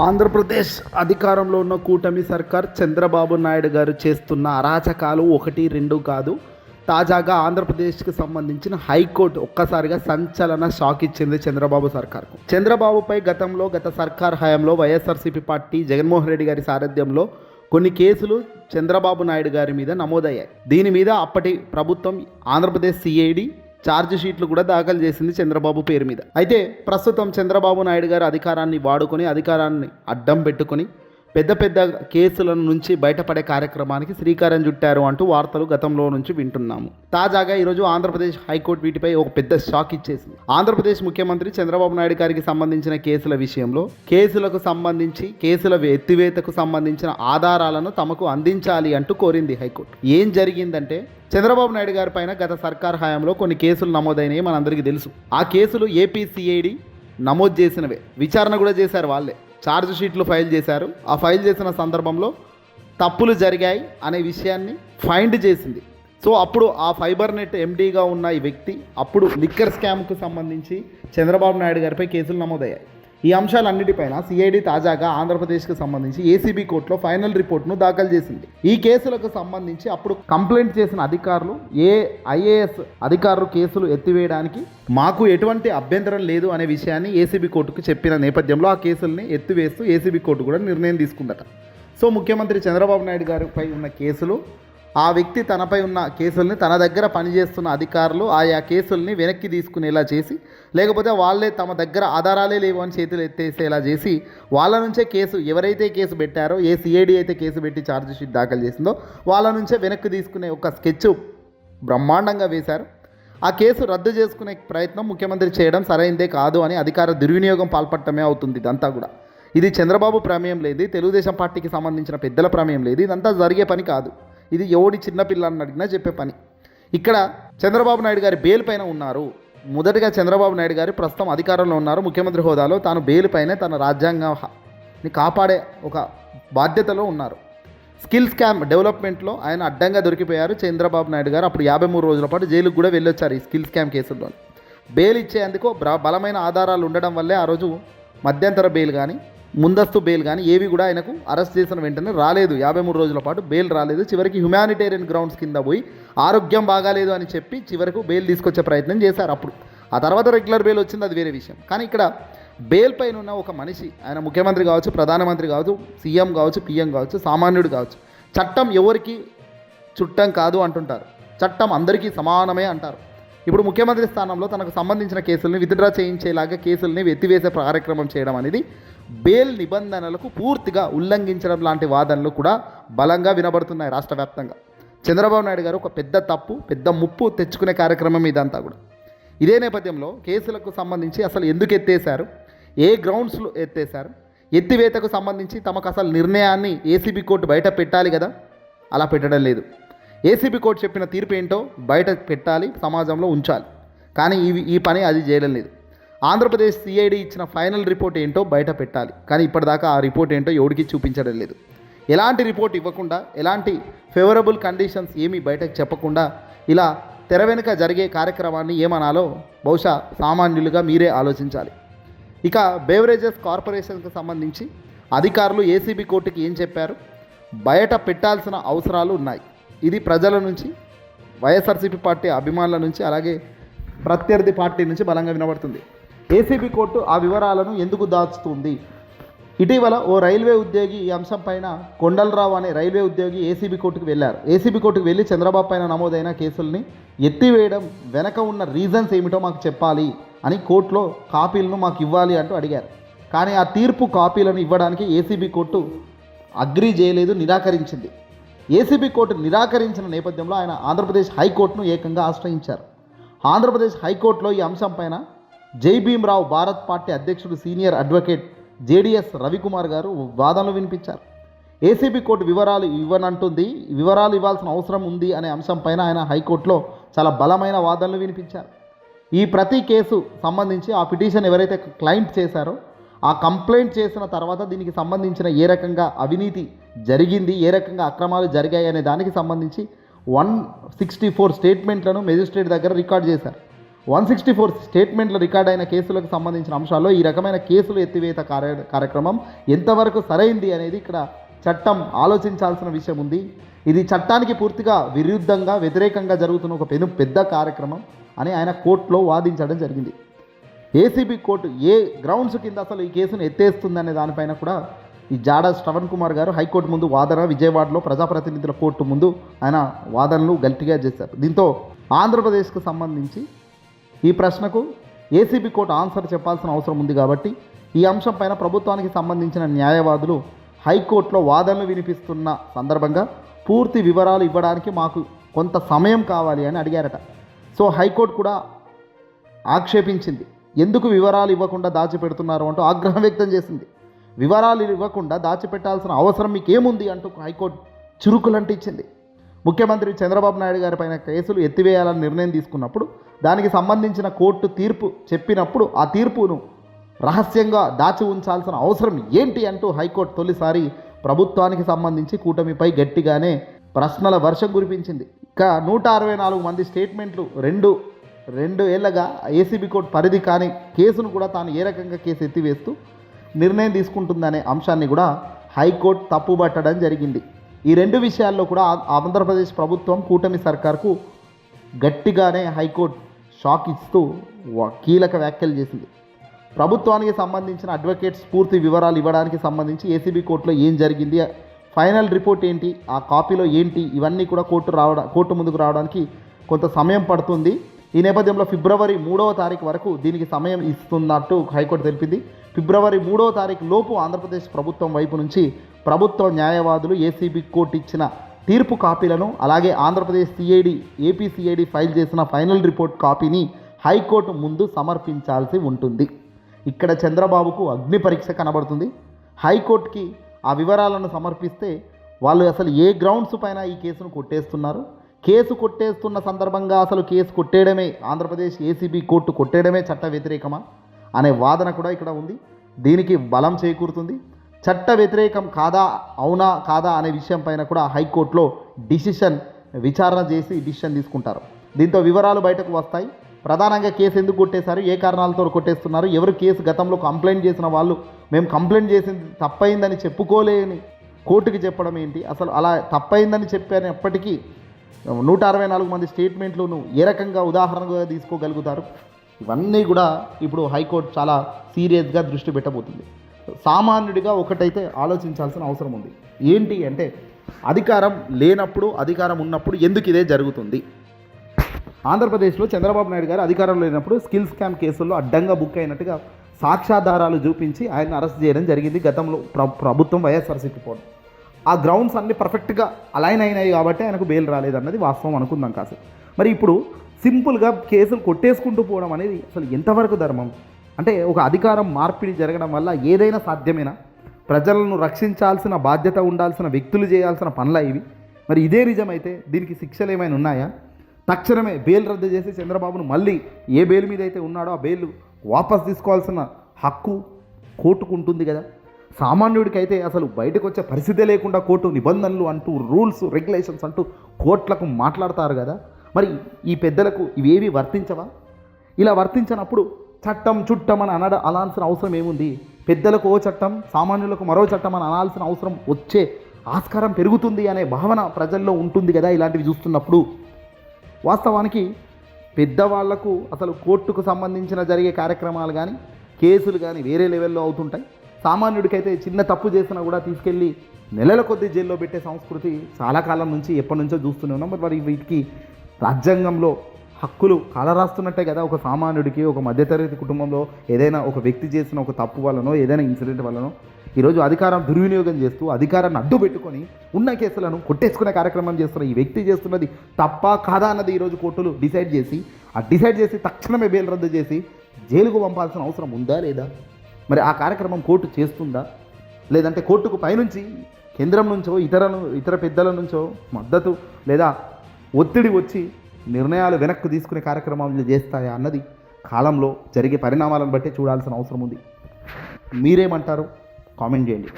ఆంధ్రప్రదేశ్ అధికారంలో ఉన్న కూటమి సర్కార్ చంద్రబాబు నాయుడు గారు చేస్తున్న అరాచకాలు ఒకటి రెండు కాదు. తాజాగా ఆంధ్రప్రదేశ్కి సంబంధించిన హైకోర్టు ఒక్కసారిగా సంచలన షాక్ ఇచ్చింది చంద్రబాబు సర్కార్కు. చంద్రబాబుపై గతంలో గత సర్కార్ హయాంలో వైఎస్ఆర్సీపీ పార్టీ జగన్మోహన్ రెడ్డి గారి సారథ్యంలో కొన్ని కేసులు చంద్రబాబు నాయుడు గారి మీద నమోదయ్యాయి. దీని మీద అప్పటి ప్రభుత్వం ఆంధ్రప్రదేశ్ సిఐడి ఛార్జ్ షీట్లు కూడా దాఖలు చేసింది చంద్రబాబు పేరు మీద. అయితే ప్రస్తుతం చంద్రబాబు నాయుడు గారు అధికారాన్ని వాడుకొని అధికారాన్ని అడ్డం పెట్టుకొని పెద్ద పెద్ద కేసుల నుంచి బయటపడే కార్యక్రమానికి శ్రీకారం చుట్టారు అంటూ వార్తలు గతంలో నుంచి వింటున్నాము. తాజాగా ఈరోజు ఆంధ్రప్రదేశ్ హైకోర్టు వీటిపై ఒక పెద్ద షాక్ ఇచ్చేసింది. ఆంధ్రప్రదేశ్ ముఖ్యమంత్రి చంద్రబాబు నాయుడు గారికి సంబంధించిన కేసుల విషయంలో కేసులకు సంబంధించి కేసుల ఎత్తివేతకు సంబంధించిన ఆధారాలను తమకు అందించాలి అంటూ కోరింది హైకోర్టు. ఏం జరిగిందంటే చంద్రబాబు నాయుడు గారి పైన గత సర్కార్ హయాంలో కొన్ని కేసులు నమోదైనవి మనందరికీ తెలుసు. ఆ కేసులు ఏపీసీఐడి నమోదు చేసినవే. విచారణ కూడా చేశారు వాళ్ళే. ఛార్జ్ షీట్లు ఫైల్ చేశారు. ఆ ఫైల్ చేసిన సందర్భంలో తప్పులు జరిగాయి అనే విషయాన్ని ఫైండ్ చేసింది. సో అప్పుడు ఆ ఫైబర్ నెట్ ఎండీగా ఉన్న ఈ వ్యక్తి అప్పుడు లిక్కర్ స్కామ్కు సంబంధించి చంద్రబాబు నాయుడు గారిపై కేసులు నమోదయ్యాయి. ఈ అంశాలన్నిటిపైన సిఐడి తాజాగా ఆంధ్రప్రదేశ్కి సంబంధించి ఏసీబీ కోర్టులో ఫైనల్ రిపోర్ట్ను దాఖలు చేసింది. ఈ కేసులకు సంబంధించి అప్పుడు కంప్లైంట్ చేసిన అధికారులు ఏ ఐఏఎస్ అధికారులు కేసులు ఎత్తివేయడానికి మాకు ఎటువంటి అభ్యంతరం లేదు అనే విషయాన్ని ఏసీబీ కోర్టుకు చెప్పిన నేపథ్యంలో ఆ కేసుల్ని ఎత్తివేస్తూ ఏసీబీ కోర్టు కూడా నిర్ణయం తీసుకుందట. సో ముఖ్యమంత్రి చంద్రబాబు నాయుడు గారిపై ఉన్న కేసులు ఆ వ్యక్తి తనపై ఉన్న కేసుల్ని తన దగ్గర పనిచేస్తున్న అధికారులు ఆయా కేసుల్ని వెనక్కి తీసుకునేలా చేసి లేకపోతే వాళ్ళే తమ దగ్గర ఆధారాలే లేవు అని చేతులు ఎత్తేసేలా చేసి వాళ్ళ నుంచే కేసు ఎవరైతే కేసు పెట్టారో ఏ సిఐడి అయితే కేసు పెట్టి ఛార్జ్షీట్ దాఖలు చేసిందో వాళ్ళ నుంచే వెనక్కి తీసుకునే ఒక స్కెచ్ బ్రహ్మాండంగా వేశారు. ఆ కేసు రద్దు చేసుకునే ప్రయత్నం ముఖ్యమంత్రి చేయడం సరైందే కాదు అని అధికార దుర్వినియోగం పాల్పడటమే అవుతుంది ఇదంతా కూడా. ఇది చంద్రబాబు ప్రమేయం లేదు తెలుగుదేశం పార్టీకి సంబంధించిన పెద్దల ప్రమేయం లేదు ఇదంతా జరిగే పని కాదు. ఇది ఎవడి చిన్నపిల్లని అడిగినా చెప్పే పని. ఇక్కడ చంద్రబాబు నాయుడు గారి బెయిల్ పైన ఉన్నారు. మొదటగా చంద్రబాబు నాయుడు గారు ప్రస్తుతం అధికారంలో ఉన్నారు. ముఖ్యమంత్రి హోదాలో తాను బెయిల్ పైన తన రాజ్యాంగాన్ని కాపాడే ఒక బాధ్యతలో ఉన్నారు. స్కిల్ స్కామ్ డెవలప్మెంట్లో ఆయన అడ్డంగా దొరికిపోయారు. చంద్రబాబు నాయుడు గారు అప్పుడు యాభై మూడు రోజుల పాటు జైలుకు కూడా వెళ్ళొచ్చారు ఈ స్కిల్ స్కామ్ కేసుల్లో. బెయిల్ ఇచ్చేందుకు బలమైన ఆధారాలు ఉండడం వల్లే ఆ రోజు మధ్యంతర బెయిల్ కానీ ముందస్తు బెయిల్ కానీ ఏవి కూడా ఆయనకు అరెస్ట్ చేసిన వెంటనే రాలేదు. యాభై మూడు రోజుల పాటు బెయిల్ రాలేదు. చివరికి హ్యుమానిటేరియన్ గ్రౌండ్స్ కింద పోయి ఆరోగ్యం బాగాలేదు అని చెప్పి చివరకు బెయిల్ తీసుకొచ్చే ప్రయత్నం చేశారు అప్పుడు. ఆ తర్వాత రెగ్యులర్ బెయిల్ వచ్చింది అది వేరే విషయం. కానీ ఇక్కడ బెయిల్ పైన ఉన్న ఒక మనిషి ఆయన ముఖ్యమంత్రి కావచ్చు ప్రధానమంత్రి కావచ్చు సీఎం కావచ్చు పిఎం కావచ్చు సామాన్యుడు కావచ్చు చట్టం ఎవరికి చుట్టం కాదు అంటుంటారు. చట్టం అందరికీ సమానమే అంటారు. ఇప్పుడు ముఖ్యమంత్రి స్థానంలో తనకు సంబంధించిన కేసుల్ని విత్డ్రా చేయించేలాగా కేసుల్ని ఎత్తివేసే కార్యక్రమం చేయడం అనేది బెయిల్ నిబంధనలకు పూర్తిగా ఉల్లంఘించడం లాంటి వాదనలు కూడా బలంగా వినబడుతున్నాయి రాష్ట్ర వ్యాప్తంగా. చంద్రబాబు నాయుడు గారు ఒక పెద్ద తప్పు పెద్ద ముప్పు తెచ్చుకునే కార్యక్రమం ఇదంతా కూడా. ఇదే నేపథ్యంలో కేసులకు సంబంధించి అసలు ఎందుకు ఎత్తేశారు? ఏ గ్రౌండ్స్లో ఎత్తేశారు? ఎత్తివేతకు సంబంధించి తమకు అసలు నిర్ణయాన్ని ఏసీబీ కోర్టు బయట పెట్టాలి కదా? అలా పెట్టడం లేదు. ఏసీబీ కోర్టు చెప్పిన తీర్పు ఏంటో బయట పెట్టాలి సమాజంలో ఉంచాలి. కానీ ఈ ఈ పని అది చేయడం లేదు. ఆంధ్రప్రదేశ్ సిఐడి ఇచ్చిన ఫైనల్ రిపోర్ట్ ఏంటో బయట పెట్టాలి. కానీ ఇప్పటిదాకా ఆ రిపోర్ట్ ఏంటో ఎవడికి చూపించడం లేదు. ఎలాంటి రిపోర్ట్ ఇవ్వకుండా ఎలాంటి ఫేవరబుల్ కండిషన్స్ ఏమీ బయటకు చెప్పకుండా ఇలా తెర వెనుక జరిగే కార్యక్రమాన్ని ఏమనాలో బహుశా సామాన్యులుగా మీరే ఆలోచించాలి. ఇక బేవరేజెస్ కార్పొరేషన్కి సంబంధించి అధికారులు ఏసీబీ కోర్టుకి ఏం చెప్పారు? బయట పెట్టాల్సిన అవసరాలు ఉన్నాయి. ఇది ప్రజల నుంచి వైఎస్ఆర్సీపీ పార్టీ అభిమానుల నుంచి అలాగే ప్రత్యర్థి పార్టీ నుంచి బలంగా వినబడుతుంది. ఏసీబీ కోర్టు ఆ వివరాలను ఎందుకు దాచుతుంది? ఇటీవల ఓ రైల్వే ఉద్యోగి ఈ అంశం పైన కొండలరావు అనే రైల్వే ఉద్యోగి ఏసీబీ కోర్టుకు వెళ్ళారు. ఏసీబీ కోర్టుకు వెళ్ళి చంద్రబాబు పైన నమోదైన కేసుల్ని ఎత్తివేయడం వెనక ఉన్న రీజన్స్ ఏమిటో మాకు చెప్పాలి అని కోర్టులో కాపీలను మాకు ఇవ్వాలి అంటూ అడిగారు. కానీ ఆ తీర్పు కాపీలను ఇవ్వడానికి ఏసీబీ కోర్టు అగ్రీ చేయలేదు నిరాకరించింది. ఏసీబీ కోర్టు నిరాకరించిన నేపథ్యంలో ఆయన ఆంధ్రప్రదేశ్ హైకోర్టును ఏకంగా ఆశ్రయించారు. ఆంధ్రప్రదేశ్ హైకోర్టులో ఈ అంశం పైన జై భీమ్రావు భారత్ పార్టీ అధ్యక్షుడు senior advocate JDS Ravikumar garu వాదనలు వినిపించారు. ఏసీబీ కోర్టు వివరాలు ఇవ్వనంటుంది వివరాలు ఇవ్వాల్సిన అవసరం ఉంది అనే అంశం పైన ఆయన హైకోర్టులో చాలా బలమైన వాదనలు వినిపించారు. ఈ ప్రతి కేసు సంబంధించి ఆ పిటిషన్ ఎవరైతే క్లైంట్ చేశారో ఆ కంప్లైంట్ చేసిన తర్వాత దీనికి సంబంధించిన ఏ రకంగా అవినీతి జరిగింది ఏ రకంగా అక్రమాలు జరిగాయి అనే దానికి సంబంధించి వన్ సిక్స్టీ ఫోర్ స్టేట్మెంట్లను మెజిస్ట్రేట్ దగ్గర రికార్డ్ చేశారు. వన్ సిక్స్టీ ఫోర్ స్టేట్మెంట్లు రికార్డ్ అయిన కేసులకు సంబంధించిన అంశాల్లో ఈ రకమైన కేసులు ఎత్తివేత కార్య కార్యక్రమం ఎంతవరకు సరైంది అనేది ఇక్కడ చట్టం ఆలోచించాల్సిన విషయం ఉంది. ఇది చట్టానికి పూర్తిగా విరుద్ధంగా వ్యతిరేకంగా జరుగుతున్న ఒక పెను పెద్ద కార్యక్రమం అని ఆయన కోర్టులో వాదించడం జరిగింది. ఏసీబీ కోర్టు ఏ గ్రౌండ్స్ కింద అసలు ఈ కేసును ఎత్తేస్తుందనే దానిపైన కూడా ఈ జాడ శ్రవణ్ కుమార్ గారు హైకోర్టు ముందు వాదన విజయవాడలో ప్రజాప్రతినిధుల కోర్టు ముందు ఆయన వాదనలు గట్టిగా చేశారు. దీంతో ఆంధ్రప్రదేశ్కు సంబంధించి ఈ ప్రశ్నకు ఏసీబీ కోర్టు ఆన్సర్ చెప్పాల్సిన అవసరం ఉంది కాబట్టి ఈ అంశం పైన ప్రభుత్వానికి సంబంధించిన న్యాయవాదులు హైకోర్టులో వాదనలు వినిపిస్తున్న సందర్భంగా పూర్తి వివరాలు ఇవ్వడానికి మాకు కొంత సమయం కావాలి అని అడిగారట. సో హైకోర్టు కూడా ఆక్షేపించింది. ఎందుకు వివరాలు ఇవ్వకుండా దాచిపెడుతున్నారు అంటూ ఆగ్రహం వ్యక్తం చేసింది. వివరాలు ఇవ్వకుండా దాచిపెట్టాల్సిన అవసరం మీకేముంది అంటూ హైకోర్టు చురుకులంటి ఇచ్చింది. ముఖ్యమంత్రి చంద్రబాబు నాయుడు గారి పైన కేసులు ఎత్తివేయాలని నిర్ణయం తీసుకున్నప్పుడు దానికి సంబంధించిన కోర్టు తీర్పు చెప్పినప్పుడు ఆ తీర్పును రహస్యంగా దాచి ఉంచాల్సిన అవసరం ఏంటి అంటూ హైకోర్టు తొలిసారి ప్రభుత్వానికి సంబంధించి కూటమిపై గట్టిగానే ప్రశ్నల వర్షం కురిపించింది. ఇక నూట అరవై నాలుగు మంది స్టేట్మెంట్లు రెండు రెండు ఏళ్ళగా ఏసీబీ కోర్టు పరిధి కాని కేసును కూడా తాను ఏ రకంగా కేసు ఎత్తివేస్తూ నిర్ణయం తీసుకుంటుందనే అంశాన్ని కూడా హైకోర్టు తప్పుబట్టడం జరిగింది. ఈ రెండు విషయాల్లో కూడా ఆ- ఆంధ్రప్రదేశ్ ప్రభుత్వం కూటమి సర్కార్కు గట్టిగానే హైకోర్టు షాక్ ఇస్తూ కీలక వ్యాఖ్యలు చేసింది. ప్రభుత్వానికి సంబంధించిన అడ్వకేట్స్ పూర్తి వివరాలు ఇవ్వడానికి సంబంధించి ఏసీబీ కోర్టులో ఏం జరిగింది ఫైనల్ రిపోర్ట్ ఏంటి ఆ కాపీలో ఏంటి ఇవన్నీ కూడా కోర్టు రావడం కోర్టు ముందుకు రావడానికి కొంత సమయం పడుతుంది. ఈ నేపథ్యంలో ఫిబ్రవరి మూడవ తారీఖు వరకు దీనికి సమయం ఇస్తున్నట్టు హైకోర్టు తెలిపింది. ఫిబ్రవరి మూడవ తారీఖు లోపు ఆంధ్రప్రదేశ్ ప్రభుత్వం వైపు నుంచి ప్రభుత్వ న్యాయవాదులు ఏసీబీ కోర్టు ఇచ్చిన తీర్పు కాపీలను అలాగే Andhra Pradesh CID AP CID file చేసిన ఫైనల్ రిపోర్ట్ కాపీని హైకోర్టు ముందు సమర్పించాల్సి ఉంటుంది. ఇక్కడ చంద్రబాబుకు అగ్ని పరీక్ష కనబడుతుంది. హైకోర్టుకి ఆ వివరాలను సమర్పిస్తే వాళ్ళు అసలు ఏ గ్రౌండ్స్ పైన ఈ కేసును కొట్టేస్తున్నారు? కేసు కొట్టేస్తున్న సందర్భంగా అసలు కేసు కొట్టేయడమే ఆంధ్రప్రదేశ్ ఏసీబీ కోర్టు కొట్టేయడమే చట్ట వ్యతిరేకమా అనే వాదన కూడా ఇక్కడ ఉంది. దీనికి బలం చేకూరుతుంది. చట్ట వ్యతిరేకం కాదా అవునా కాదా అనే విషయం పైన కూడా హైకోర్టులో డిసిషన్ విచారణ చేసి డిసిషన్ తీసుకుంటారు. దీంతో వివరాలు బయటకు వస్తాయి. ప్రధానంగా కేసు ఎందుకు కొట్టేశారు ఏ కారణాలతో కొట్టేస్తున్నారు ఎవరు కేసు గతంలో కంప్లైంట్ చేసిన వాళ్ళు మేము కంప్లైంట్ చేసింది తప్పైందని చెప్పుకోలేని కోర్టుకి చెప్పడం ఏంటి? అసలు అలా తప్పైందని చెప్పినప్పటికీ నూట అరవై నాలుగు మంది స్టేట్మెంట్లను ఏ రకంగా ఉదాహరణగా తీసుకోగలుగుతారు? ఇవన్నీ కూడా ఇప్పుడు హైకోర్టు చాలా సీరియస్గా దృష్టి పెట్టబోతుంది. సామాన్యుడిగా ఒకటైతే ఆలోచించాల్సిన అవసరం ఉంది. ఏంటి అంటే అధికారం లేనప్పుడు అధికారం ఉన్నప్పుడు ఎందుకు ఇదే జరుగుతుంది? ఆంధ్రప్రదేశ్లో చంద్రబాబు నాయుడు గారు అధికారం లేనప్పుడు స్కిల్ స్కామ్ కేసుల్లో అడ్డంగా బుక్ అయినట్టుగా సాక్ష్యాధారాలు చూపించి ఆయన అరెస్ట్ చేయడం జరిగింది గతంలో ప్ర ప్రభుత్వం వైఎస్ఆర్సీపీ పోవడం ఆ గ్రౌండ్స్ అన్ని పర్ఫెక్ట్గా అలైన్ అయినాయి కాబట్టి ఆయనకు బెయిల్ రాలేదన్నది వాస్తవం అనుకుందాం కాసే మరి ఇప్పుడు సింపుల్గా కేసులు కొట్టేసుకుంటూ పోవడం అనేది అసలు ఎంతవరకు ధర్మం? అంటే ఒక అధికారం మార్పిడి జరగడం వల్ల ఏదైనా సాధ్యమేనా? ప్రజలను రక్షించాల్సిన బాధ్యత ఉండాల్సిన వ్యక్తులు చేయాల్సిన పనుల ఇవి? మరి ఇదే నిజమైతే దీనికి శిక్షలు ఏమైనా ఉన్నాయా? తక్షణమే బెయిల్ రద్దు చేసి చంద్రబాబును మళ్ళీ ఏ బెయిల్ మీద అయితే ఉన్నాడో ఆ బెయిల్ వాపస్ తీసుకోవాల్సిన హక్కు కోర్టుకుంటుంది కదా? సామాన్యుడికి అయితే అసలు బయటకు వచ్చే పరిస్థితే లేకుండా కోర్టు నిబంధనలు అంటూ రూల్స్ రెగ్యులేషన్స్ అంటూ కోర్టులకు మాట్లాడతారు కదా. మరి ఈ పెద్దలకు ఇవేవి వర్తించవా? ఇలా వర్తించినప్పుడు చట్టం చుట్టం అని అనడ అనాల్సిన అవసరం ఏముంది? పెద్దలకు ఓ చట్టం సామాన్యులకు మరో చట్టం అని అనాల్సిన అవసరం వచ్చే ఆస్కారం పెరుగుతుంది అనే భావన ప్రజల్లో ఉంటుంది కదా ఇలాంటివి చూస్తున్నప్పుడు. వాస్తవానికి పెద్దవాళ్ళకు అసలు కోర్టుకు సంబంధించిన జరిగే కార్యక్రమాలు కానీ కేసులు కానీ వేరే లెవెల్లో అవుతుంటాయి. సామాన్యుడికైతే చిన్న తప్పు చేసినా కూడా తీసుకెళ్ళి నెలల కొద్ది జైల్లో పెట్టే సంస్కృతి చాలా కాలం నుంచి ఎప్పటి నుంచో చూస్తూనే ఉన్నాం. మరి వీటికి రాజ్యాంగంలో హక్కులు కాలరాస్తున్నట్టే కదా ఒక సామాన్యుడికి ఒక మధ్యతరగతి కుటుంబంలో ఏదైనా ఒక వ్యక్తి చేసిన ఒక తప్పు వల్లనో ఏదైనా ఇన్సిడెంట్ వల్లనో ఈరోజు అధికారం దుర్వినియోగం చేస్తూ అధికారాన్ని అడ్డు పెట్టుకొని ఉన్న కేసులను కొట్టేసుకునే కార్యక్రమం చేస్తున్న ఈ వ్యక్తి చేస్తున్నది తప్ప కాదా అన్నది ఈరోజు కోర్టులు డిసైడ్ చేసి ఆ డిసైడ్ చేసి తక్షణమే బెయిల్ రద్దు చేసి జైలుకు పంపాల్సిన అవసరం ఉందా లేదా? మరి ఆ కార్యక్రమం కోర్టు చేస్తుందా? లేదంటే కోర్టుకు పైనుంచి కేంద్రం నుంచో ఇతర ఇతర పెద్దల నుంచో మద్దతు లేదా ఒత్తిడి వచ్చి నిర్ణయాలు వెనక్కు తీసుకునే కార్యక్రమాలు చేస్తాయా అన్నది కాలంలో జరిగే పరిణామాలను బట్టి చూడాల్సిన అవసరం ఉంది. మీరేమంటారు? కామెంట్ చేయండి.